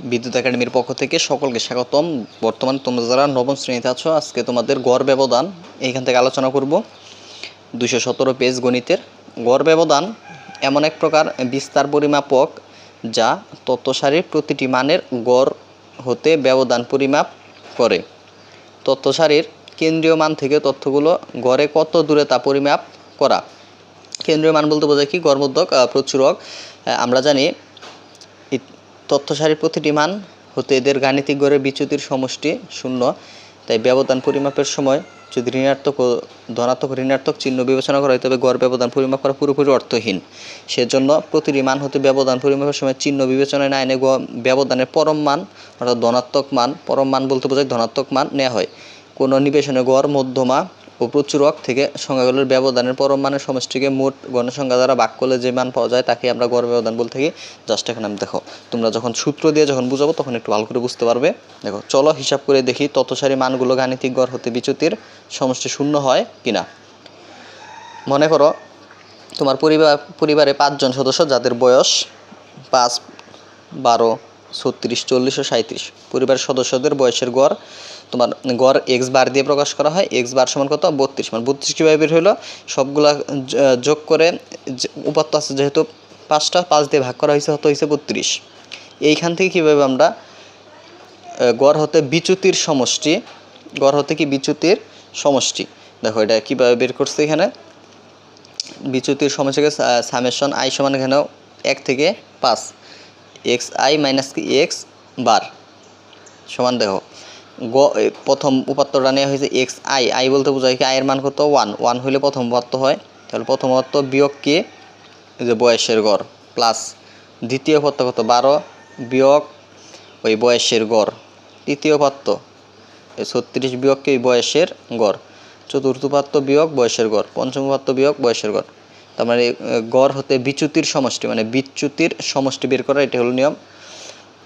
বিদ্যুৎ একাডেমির পক্ষ থেকে সকলকে স্বাগতম। বর্তমানে তোমরা যারা নবম শ্রেণীতে আছো, আজকে তোমাদের গড় ব্যবধান এইখান থেকে আলোচনা করব। দুশো সতেরো পেজ গণিতের। গড় ব্যবধান এমন এক প্রকার বিস্তার পরিমাপক যা তথ্য সারির প্রতিটি মানের গড় হতে ব্যবধান পরিমাপ করে। তথ্য সারির কেন্দ্রীয় মান থেকে তথ্যগুলো গড়ে কত দূরে তা পরিমাপ করা। কেন্দ্রীয় মান বলতে বোঝায় কি? গড়মধ্যক প্রচুরক। আমরা জানি তথ্য সারির প্রতিটি মান হতে এদের গাণিতিক গড়ের বিচ্যুতির সমষ্টি শূন্য। তাই ব্যবধান পরিমাপের সময় যদি ঋণাত্মক ও ধনাত্মক ঋণাত্মক চিহ্ন বিবেচনা করা হয়, তবে গড় ব্যবধান পরিমাপ করা পুরোপুরি অর্থহীন। সেজন্য প্রতিটি মান হতে ব্যবধান পরিমাপের সময় চিহ্ন বিবেচনায় না এনে ব্যবধানের পরম মান, অর্থাৎ ধনাত্মক মান, পরম মান বলতে বোঝায় ধনাত্মক মান নেওয়া হয়। কোনো নিবেশনে গড় মধ্যমা ও প্রচুর প্রচুরক থেকে সংখ্যাগুলোর ব্যবধানের পরম মানের সমষ্টিকে মোট গণসংখ্যা দ্বারা ভাগ করলে যে মান পাওয়া যায় তাকে আমরা গড় ব্যবধান বলতে থাকি জাস্ট এখন আমি দেখো, তোমরা যখন সূত্র দিয়ে যখন বুঝাবো তখন একটু ভালো করে বুঝতে পারবে। দেখো, চলো হিসাব করে দেখি ততসারি মানগুলো গাণিতিক গড় হতে বিচ্যুতির সমষ্টি শূন্য হয় কিনা। মনে করো তোমার পরিবার, পরিবারে পাঁচজন সদস্য যাদের বয়স পাঁচ, বারো, ছত্রিশ, চল্লিশ ও সাঁত্রিশ পরিবারের সদস্যদের বয়সের গড় তোমার গড় এক্স বার দিয়ে প্রকাশ করা হয় এক্স বার সমান কত? বত্রিশ। মানে বত্রিশ কীভাবে বের হলো সবগুলা যোগ করে উপাত্ত আছে যেহেতু পাঁচটা, পাঁচ দিয়ে ভাগ করা হয়েছে হতো হয়েছে বত্রিশ। এইখান থেকে কীভাবে আমরা গড় হতে বিচ্যুতির সমষ্টি, গড় হতে কি বিচ্যুতির সমষ্টি? দেখো এটা কীভাবে বের করছে এখানে? বিচ্যুতির সমস্যাকে সামেশন আই সমান এখানেও এক থেকে পাঁচ। এক্স আই মাইনাস কি? X bar. সমান দেখো। গ প্রথম উপাত্তটা নেওয়া হয়েছে এক্স আই আই বলতে বোঝায় কি আয়ের মান কত? ওয়ান ওয়ান হলে প্রথম উপাত্ত হয়। তাহলে প্রথম উপাত্ত বিয়োগ কি? যে বয়সের গড় প্লাস দ্বিতীয় উপাত্ত কত? বারো। বিয়োগ ওই বয়সের গড়। তৃতীয় উপাত্ত ছত্রিশ বিয়োগ কি? বয়সের গড়। চতুর্থ উপাত্ত বিয়োগ বয়সের গড়। পঞ্চম উপাত্ত বিয়োগ বয়সের গড়। তার মানে গড় হতে বিচ্যুতির সমষ্টি মানে বিচ্যুতির সমষ্টি বের করা, এটা হলো নিয়ম।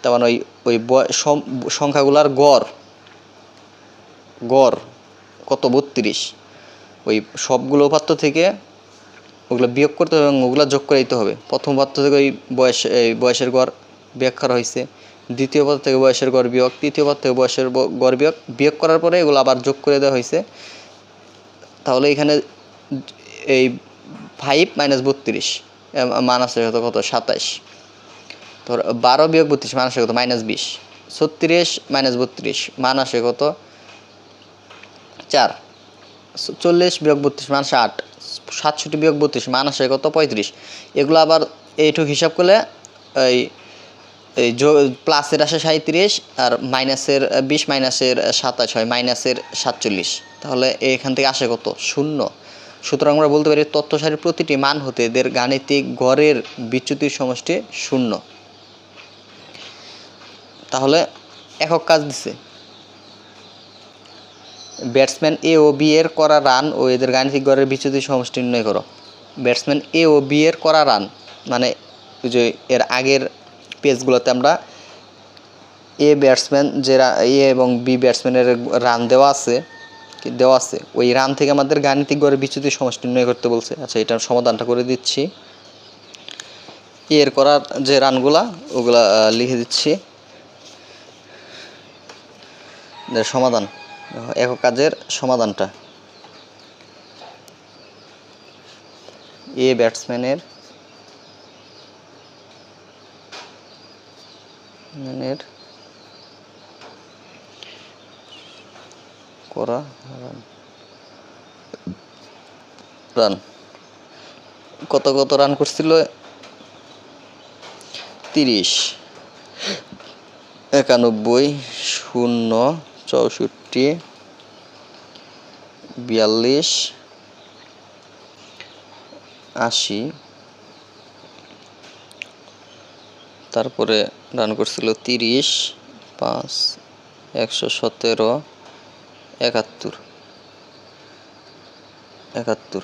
তার মানে ওই ওই সংখ্যাগুলার গড় গড় কত বত্রিশ? ওই সবগুলো উপাত্ত থেকে ওগুলো বিয়োগ করতে হবে এবং ওগুলো যোগ করে দিতে হবে। প্রথম উপাত্ত থেকে ওই বয়স, এই বয়সের গড় বিয়োগ করা হয়েছে। দ্বিতীয় পদ থেকে বয়সের গড় বিয়োগ, তৃতীয় পদ থেকে বয়সের গড় বিয়োগ বিয়োগ করার পরে এগুলো আবার যোগ করে দেওয়া হয়েছে। তাহলে এখানে এই ফাইভ মাইনাস বত্রিশ মান আছে কত? সাতাইশ তোর বারো বিয়োগ বত্রিশ আসে কত? মাইনাস বিশ। ছত্রিশ মাইনাস বত্রিশ আসে কত? চার, চল্লিশ বিয়োগ বত্রিশ মান ষাট সাতষট্টি বিয়োগ বত্রিশ মান আসে কত? পঁয়ত্রিশ। এগুলো আবার এইটুক হিসাব করলে এই প্লাসের আসে সাঁত্রিশ আর মাইনাসের বিশ, মাইনাসের সাতাশ হয় মাইনাসের সাতচল্লিশ। তাহলে এখান থেকে আসে কত? শূন্য। সুতরাং আমরা বলতে পারি তথ্য সারির প্রতিটি মান হতে এদের গাণিতিক গড়ের বিচ্যুতির সমষ্টি শূন্য। তাহলে একক কাজ দিছে। ব্যাটসম্যান এ ও বি এর করা রান ও এদের গাণিতিক গড়ের বিচ্যুতি সমষ্টি নির্ণয় করো। ব্যাটসম্যান এ ও বি এর করা রান মানে যে এর আগের পেজগুলোতে আমরা এ ব্যাটসম্যান যে এ এবং বি ব্যাটসম্যানের রান দেওয়া আছে দেওয়া আছে, ওই রান থেকে আমাদের গাণিতিক গড়ের বিচ্যুতি সমষ্টি নির্ণয় করতে বলছে। আচ্ছা এটার সমাধানটা করে দিচ্ছি। এর করার যে রানগুলা ওগুলা লিখে দিচ্ছি। সমাধান। একক কাজের সমাধানটা। এ ব্যাটসম্যানের ম্যানের করা রান রান কত কত রান করছিল? তিরিশ, একানব্বই, শূন্য চৌষট্টি, বিয়াল্লিশ, আশি। তারপরে রান করছিল তিরিশ, পাঁচ, একশো সতেরো, একাত্তর। একাত্তর।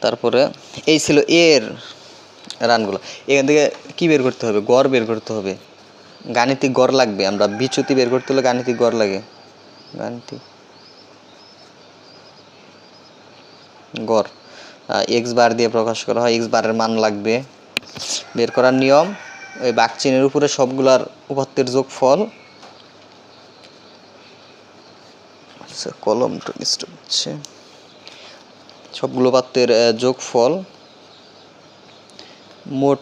তারপরে এই ছিল এর রানগুলো এখান থেকে কি বের করতে হবে? গড় বের করতে হবে। গাণিতিক গড় লাগবে। আমরা বিচ্যুতি বের করতে হলে গাণিতিক গড় লাগে। গাণিতিক গড়। এক্স বার দিয়ে প্রকাশ করা হয় এক্স বারের মান লাগবে। বের করার নিয়ম, ওই বাঘচিনের উপরে সবগুলার উপাত্তের যোগফল। আচ্ছা কলমটা ডিস্টার্ব হচ্ছে। সবগুলো পাত্রের যোগফল। মোট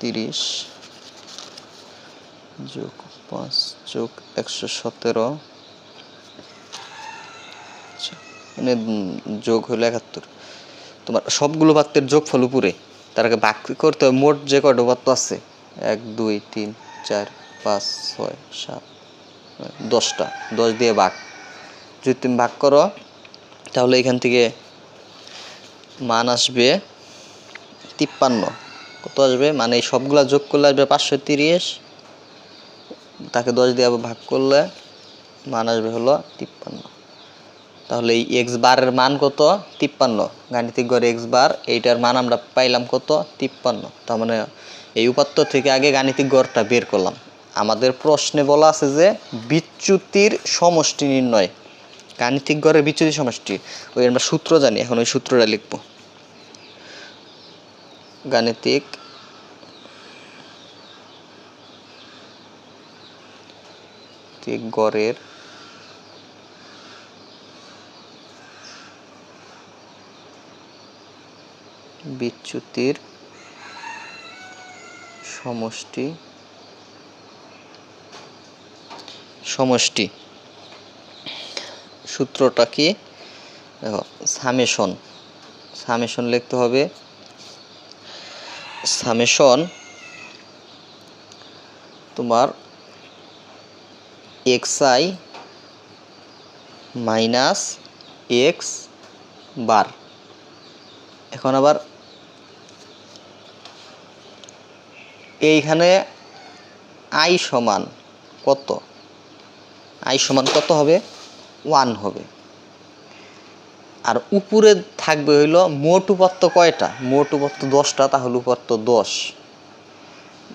তিরিশ। যোগ পাঁচ যোগ একশো সতেরো। আচ্ছা, মানে যোগ হলো একাত্তর। তোমার সবগুলো পাত্রের যোগফল উপরে। তার আগে বাক করতে হবে? মোট যে কয়টা পাত্র আছে? এক দুই তিন চার পাঁচ ছয় সাত দশটা। দশ দিয়ে ভাগ যদি তুমি ভাগ করো তাহলে এখান থেকে মান আসবে তিপ্পান্ন। কত আসবে? মানে এই সবগুলা যোগ করলে আসবে পাঁচশো তিরিশ। তাকে দশ দিয়ে ভাগ করলে মান আসবে হলো তিপ্পান্ন। তাহলে এই এক্স বারের মান কত? তিপ্পান্ন। গাণিতিক গড়ে এক্স বার, এইটার মান আমরা পাইলাম কত? তিপ্পান্ন। তার মানে এই উপাত্ত থেকে আগে গাণিতিক গড়টা বের করলাম। আমাদের প্রশ্নে বলা আছে যে বিচ্যুতির সমষ্টি নির্ণয়। গাণিতিক গড়ের বিচ্যুতি সমষ্টি। ওই আমরা সূত্র জানি, এখন ওই সূত্রটা লিখব। গাণিতিক গাণিতিক গড়ের বিচ্যুতির সমষ্টি সমষ্টি। সূত্রটা কি? দেখো সামেশন। সামেশন লিখতে হবে। সামেশন তোমার X I minus X bar. এখন আবার এইখানে আই সমান কত? আই সমান কত হবে? ওয়ান হবে। আর উপরে থাকবে হইল মোট উপাত্ত কয়টা? মোট উপাত্ত দশটা, তাহলে উপাত্ত দশ।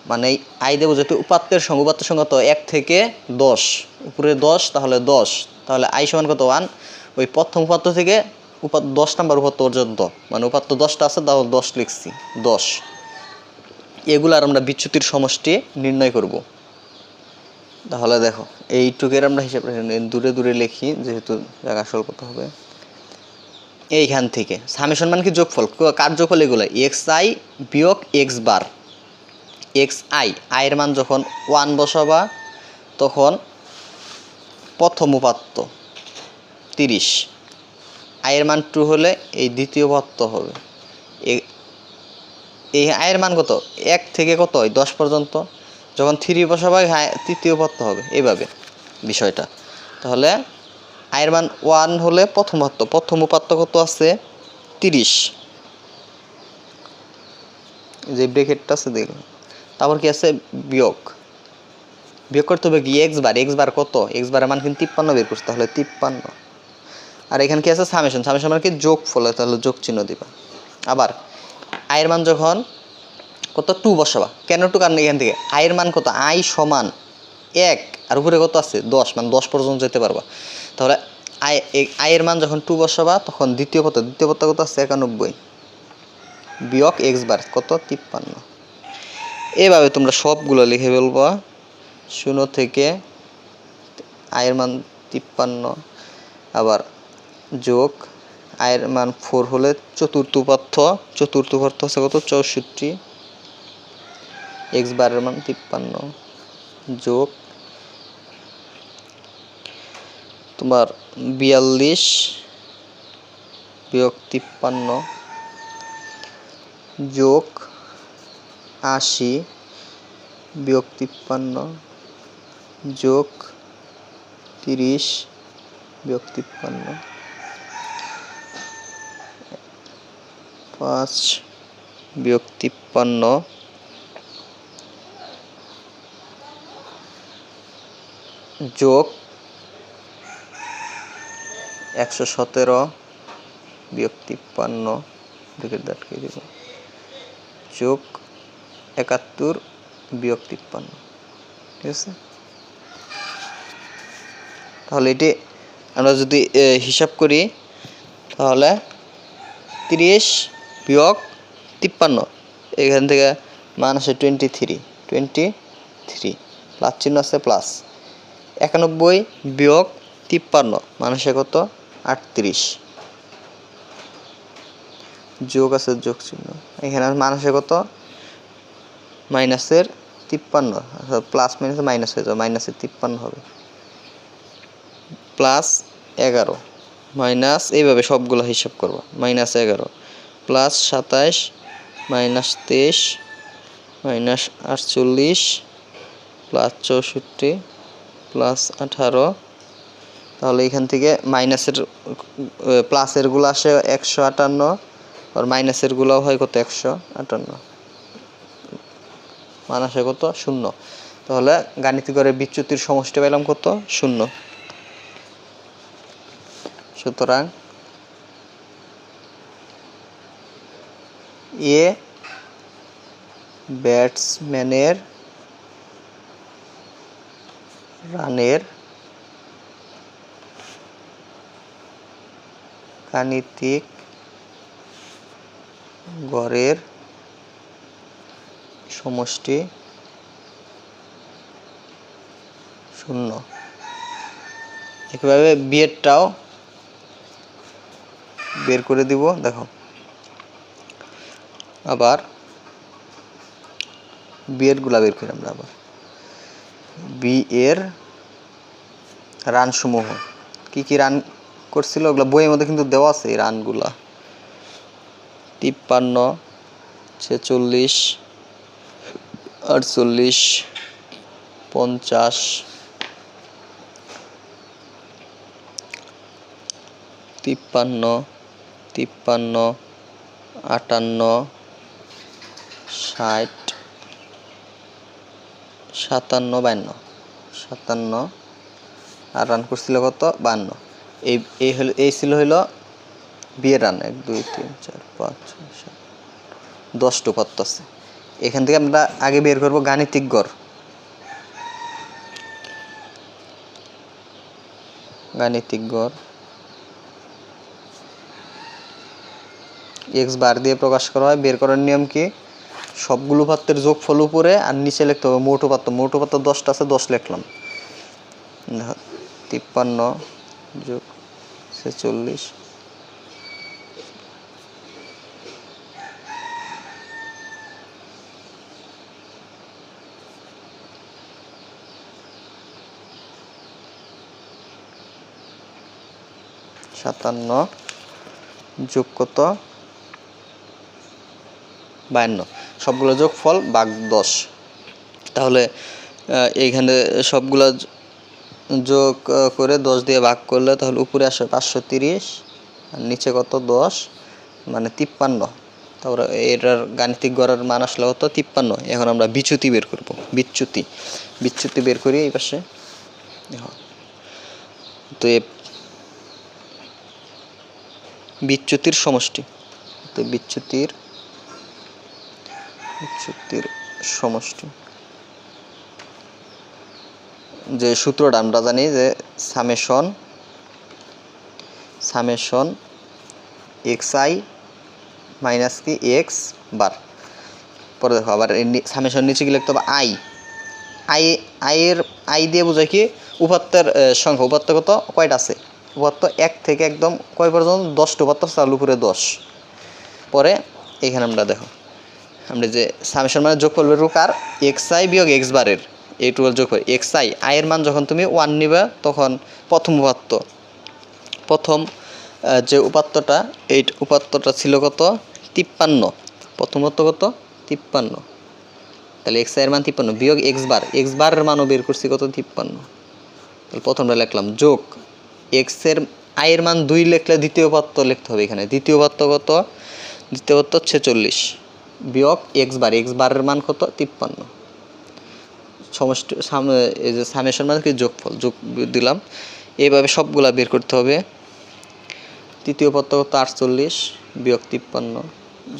মানে আই দেবো যেহেতু উপাত্তের সঙ্গে উপাত্তের সঙ্গে কত? এক থেকে দশ। উপরে দশ, তাহলে দশ। তাহলে আই সমান কত? ওয়ান। ওই প্রথম উপাত্ত থেকে উপাত্ত, দশ নাম্বার উপাত্ত পর্যন্ত। মানে উপাত্ত দশটা আছে, তাহলে দশ লিখছি। দশ। এগুলার আমরা বিচ্যুতির সমষ্টি নির্ণয় করব। তাহলে দেখো, এইটুকের আমরা হিসাব দূরে দূরে লিখি, যেহেতু জায়গা কত হবে। এইখান থেকে। সামেশন মানে কি যোগফল? কার যোগফল এগুলো। এক্স আই বিয়োগ এক্স বার। এক্স আই আয়ের মান যখন ওয়ান বসাবা, তখন প্রথম উপাত্ত তিরিশ। আয়ের মান টু হলে এই দ্বিতীয় উপাত্ত হবে। এই আয়ের মান কত? এক থেকে কত হয়? দশ পর্যন্ত। যখন থ্রি বসাবা হ্যাঁ তৃতীয় উপাত্ত হবে। এইভাবে বিষয়টা। তাহলে আয়ের মান ওয়ান হলে প্রথম উপাত্ত। প্রথম উপাত্ত কত আছে? তিরিশ। যে ব্রেকেটটা আছে, দেখুন। তারপর কি আছে? বিয়োগ। বিয়োগ করতে হবে কি? এক্স বার এক্স বার কত? এক্স বারের মান কিন্তু তিপ্পান্ন বের করছে, তাহলে তিপ্পান্ন। আর এখানে কি আছে? সামেশন সামেশন মানে কি? যোগ ফলে তাহলে যোগ চিহ্ন দিবা। আবার আয়ের মান যখন কত? টু বসাবা। কেন টু কারণ এখান থেকে আয়ের মান কত? আই সমান এক। আর উপরে কত আছে? দশ। মানে দশ পর্যন্ত যেতে পারবা। তাহলে আয় আয়ের মান যখন টু বসাবা, তখন দ্বিতীয় পথ দ্বিতীয় পথ কত আছে? একানব্বই। বিয়োগ এক্স বার কত? তিপ্পান্ন। এভাবে তোমরা সবগুলো লিখে ফেলবা। শূন্য থেকে আয়ের মান তিপ্পান্ন, আবার যোগ আয়ের মান ফোর হলে চতুর্থ উপাত্ত চতুর্থ উপাত্ত হচ্ছে কত? চৌষট্টি। এক্স বারের মান তিপ্পান্ন, যোগ তোমার বিয়াল্লিশ বিয়োগ তিপ্পান্ন, যোগ আশি, বিয়োগ তিপ্পান্ন, যোগ তিরিশ, বিয়োগ তিপ্পান্ন। পাঁচ, বিয়োগ তিপ্পান্ন। যোগ একশো সতেরো, বিয়োগ তিপ্পান্ন। দুঃখের দাঁটকে দিব। যোগ একাত্তর বিয়োগ তিপ্পান্ন। ঠিক আছে? তাহলে এটি আমরা যদি হিসাব করি, তাহলে তিরিশ বিয়োগ তিপ্পান্ন, এখান থেকে মান আসে twenty three twenty three plus চিহ্ন আছে প্লাস। একানব্বই বিয়োগ তিপ্পান্ন মানুষে কত? আটত্রিশ। যোগ আছে যোগ চিহ্ন এখানে মানুষে কত? মাইনাসের তিপ্পান্ন প্লাস মাইনাস মাইনাস হয়ে যাবে মাইনাসের তিপ্পান্ন হবে। প্লাস এগারো মাইনাস এইভাবে সবগুলো হিসাব করব মাইনাস এগারো প্লাস সাতাইশ মাইনাস তেইশ মাইনাস আটচল্লিশ প্লাস চৌষট্টি প্লাস আঠারো, তাহলে এখান থেকে মাইনাসের প্লাসেরগুলো আসে একশো আটান্ন, আর মাইনাসেরগুলো হয় কত, একশো আটান্ন। মান কত শূন্য। তাহলে গাণিতিক গড়ের বিচ্যুতির সমষ্টি পেলাম কত? শূন্য। সুতরাং এ ব্যাটসম্যানের রানের গাণিতিক গড়ের সমষ্টি শূন্য। একইভাবে বিয়েরটাও বের করে দিব, দেখো। আবার বিয়েরগুলা বের করি আমরা আবার। বি এর রানসমূহ। কি কি রান করছিল? ওগুলো বইয়ের মধ্যে কিন্তু দেওয়া আছে এই রানগুলা। তিপ্পান্ন, ছেচল্লিশ আটচল্লিশ, পঞ্চাশ, তিপ্পান্ন তিপ্পান্ন, আটান্ন, ষাট, সাতান্ন বান্ন সাতান্ন। আর রান করছিল কত? বান্ন এই এই হলো, এই ছিল হইল বিয়ের রান এক, দুই, তিন, চার, পাঁচ, ছয়, সাত দশটা উপাত্ত আছে। এখান থেকে আমরা আগে বের করব গাণিতিক গড়। গাণিতিক গড়। এক্স বার দিয়ে প্রকাশ করা হয়। বের করার নিয়ম কি? সবগুলো উপাত্তের যোগফল উপরে আর নিচে লিখতে হবে মোট পাত্র। মোট পাত্র দশটা আছে, দশ লিখলাম। তিপ্পান্ন যোগ ছেচল্লিশ। সাতান্ন যোগ কত? বায়ান্ন। সবগুলো যোগ ফল বাঘ দশ। তাহলে এইখানে সবগুলো যোগ করে দশ দিয়ে ভাগ করলে তাহলে উপরে আসে পাঁচশো তিরিশ, আর নিচে কত দশ? মানে তিপ্পান্ন। তারপরে এটার গাণিতিক গড়ের মান আসলে কত? তিপ্পান্ন। এখন আমরা বিচ্যুতি বের করব। বিচ্যুতি। বিচ্যুতি বের করি এই পাশে। তো বিচ্যুতির সমষ্টি। তো বিচ্যুতির বিচ্যুতির সমষ্টি। যে সূত্রটা আমরা জানি যে summation summation X I minus কি এক্স বার। পরে দেখো আবার সামেশন নিচে কি লিখতে হবে আই। আই, আইয়ের, আই দিয়ে বোঝায় কি? উপাত্তের সংখ্যা। উপাত্ত কত? কয়টা আছে? উপাত্ত এক থেকে একদম কয় পর্যন্ত? দশটা উপাত্ত চালু করে দশ। পরে এখানে আমরা দেখো, আমরা যে সামেশন মানে যোগ করবে রুকার এক্স আই বিয়োগ এক্স বারের এই টুয়েলভ যোগ করে এক্স আই আয়ের মান যখন তুমি ওয়ান নিবে, তখন প্রথম উপাত্ত প্রথম যে উপাত্তটা এই উপাত্তটা ছিল কত? তিপ্পান্ন। প্রথমত কত? তিপ্পান্ন। তাহলে এক্সের মান তিপ্পান্ন। বিয়োগ এক্স বার এক্স বারের মানও বের করছি কত? তিপ্পান্ন। তাহলে প্রথমটা লিখলাম যোগ এক্সের আয়ের মান দুই লিখলে দ্বিতীয় পাত্র লিখতে হবে এখানে। দ্বিতীয় পাত্র কত? দ্বিতীয় পাত্র ছেচল্লিশ বিয়োগ এক্স বার এক্স বারের মান কত? তিপ্পান্ন। সমষ্টি, সাম- এই যে সামেশন মানে কি? যোগফল। যোগ দিলাম। এইভাবে সবগুলা বের করতে হবে। তৃতীয় পত্র কত? আটচল্লিশ। বিয়োগ তিপ্পান্ন।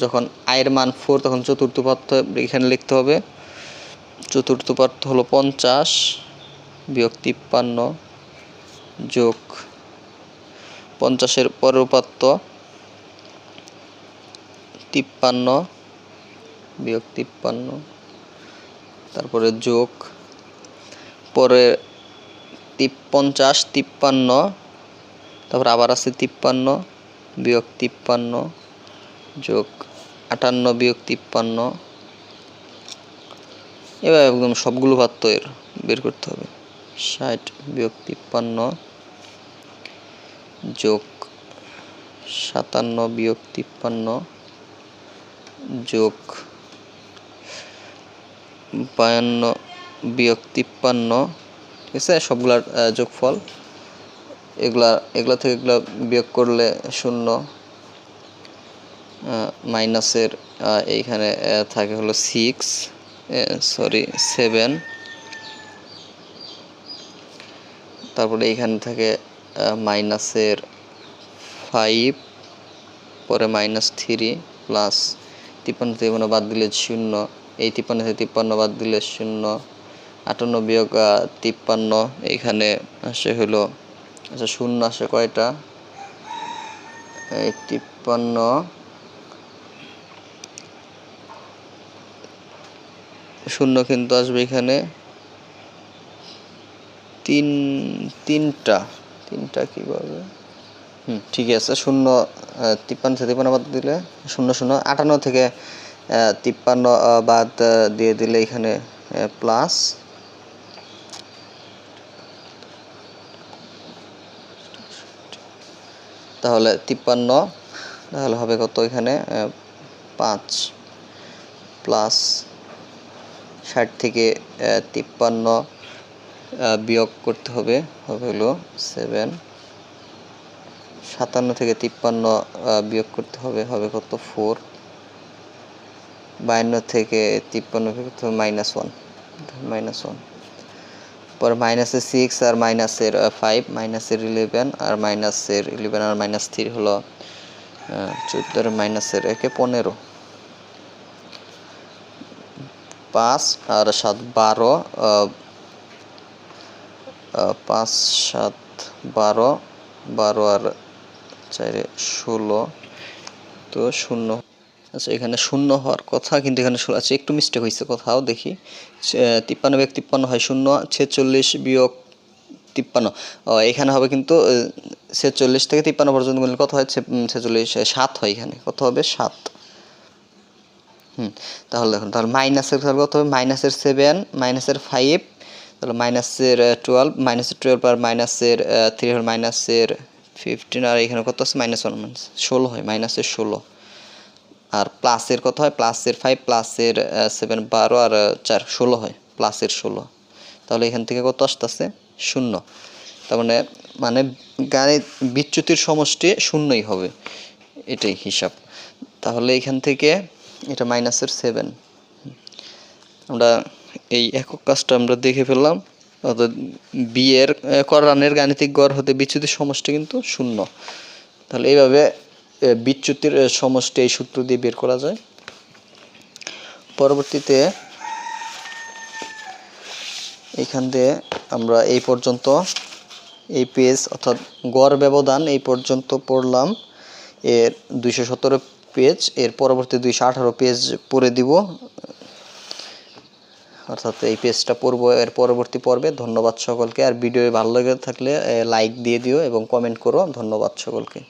যখন আয়ের মান ফোর তখন চতুর্থ পত্র এখানে লিখতে হবে। চতুর্থ পত্র হলো পঞ্চাশ। বিয়োগ তিপ্পান্ন। যোগ পঞ্চাশের পরের উপাত্ত তিপ্পান্ন বিয়োগ তিপ্পান্ন, তারপরে যোগ, পরে পঞ্চাশ, তিপ্পান্ন, তারপর আবার আছে তিপ্পান্ন বিয়োগ তিপ্পান্ন, যোগ আটান্ন বিয়োগ তিপ্পান্ন। এবার একদম সবগুলো ভাত এর বের করতে হবে। ষাট বিয়োগ তিপ্পান্ন যোগ সাতান্ন বিয়োগ তিপ্পান্ন যোগ বায়ান্ন বিয়োগ তিপ্পান্ন। ঠিক আছে? সবগুলার যোগফল। এগুলা এগুলা থেকে এগুলা বিয়োগ করলে শূন্য। মাইনাসের এইখানে থাকে হলো সিক্স সরি সেভেন তারপরে এইখানে থাকে মাইনাসের ফাইভ পরে মাইনাস থ্রি প্লাস তিপ্পান্ন তিপ্পান্ন বাদ দিলে শূন্য, এই তিপ্পান্ন থেকে তিপ্পান্ন বাদ দিলে শূন্য, আটান্ন বিয়োগ তিপ্পান্ন এইখানে আসে হলো আচ্ছা শূন্য আসে কয়টা? এই তিপ্পান্ন, শূন্য কিন্তু আসবে এখানে তিন, তিনটা তিনটা কীভাবে? হুম, ঠিক আছে, শূন্য তিপ্পান্ন তিপ্পান্ন বাদ দিলে, শূন্য শূন্য, আটান্ন থেকে তিপ্পান্ন বাদ দিয়ে দিলে এখানে প্লাস তাহলে তিপ্পান্ন, তাহলে হবে কত এখানে? পাঁচ প্লাস ষাট থেকে তিপ্পান্ন বিয়োগ করতে হবে হবে হলো সেভেন সাতান্ন থেকে তিপ্পান্ন বিয়োগ করতে হবে হবে কত? ফোর বায়ান্ন থেকে তিপ্পান্ন বিয়োগ করতে হবে মাইনাস ওয়ান মাইনাস ওয়ান পরে মাইনাসের সিক্স আর মাইনাসের ফাইভ মাইনাসের ইলেভেন আর মাইনাসের ইলেভেন আর মাইনাস থ্রি হলো চোদ্দোর মাইনাসের একে পনেরো। পাঁচ আর সাত বারো পাঁচ, সাত, বারো বারো আর চারে ষোলো। তো শূন্য। আচ্ছা এখানে শূন্য হওয়ার কথা, কিন্তু এখানে ষোলো আচ্ছা একটু মিস্টেক হয়েছে কোথাও, দেখি। তিপ্পান্ন বিয়োগ তিপ্পান্ন হয় শূন্য, ছেচল্লিশ বিয়োগ তিপ্পান্ন। এখানে হবে কিন্তু ছেচল্লিশ থেকে তিপ্পান্ন পর্যন্ত গুনলে কত হয়? ছেচল্লিশ সাত হয় এখানে। কত হবে? সাত। হুম, তাহলে দেখুন, তাহলে মাইনাসের কত হবে? মাইনাসের সেভেন মাইনাসের ফাইভ তাহলে মাইনাসের টুয়েলভ মাইনাসের টুয়েলভ আর মাইনাসের থ্রি হল মাইনাসের ফিফটিন আর এখানে কত আছে? মাইনাস ওয়ান মাইনাস ষোলো হয় মাইনাসের ষোলো। আর প্লাসের কত হয়? প্লাসের ফাইভ প্লাসের সেভেন বারো, আর চার, ষোলো হয় প্লাসের ষোলো। তাহলে এখান থেকে কত আসতেছে? শূন্য। তার মানে মানে গাণিত বিচ্যুতির সমষ্টি শূন্যই হবে। এটাই হিসাব। তাহলে এখান থেকে এটা মাইনাসের সেভেন আমরা এই একক কাজটা আমরা দেখে ফেললাম। অর্থাৎ বিয়ের করানের গাণিতিক গড় হতে বিচ্যুতির সমষ্টি কিন্তু শূন্য। তাহলে এইভাবে বিচ্যুতির সমষ্টি এই সূত্র দিয়ে বের করা যায়। পরবর্তীতে এখান দিয়ে আমরা এই পর্যন্ত এই পেজ, অর্থাৎ গড় ব্যবধান এই পর্যন্ত পড়লাম। এর দুইশো সতেরো পেজ, এর পরবর্তী দুইশো আঠারো পেজ পড়ে দিব। অর্থাৎ এই পেজটা পড়ব এর পরবর্তী পর্বে। ধন্যবাদ সকলকে। আর ভিডিও ভালো লেগে থাকলে লাইক দিয়ে দিও এবং কমেন্ট করো। ধন্যবাদ সকলকে।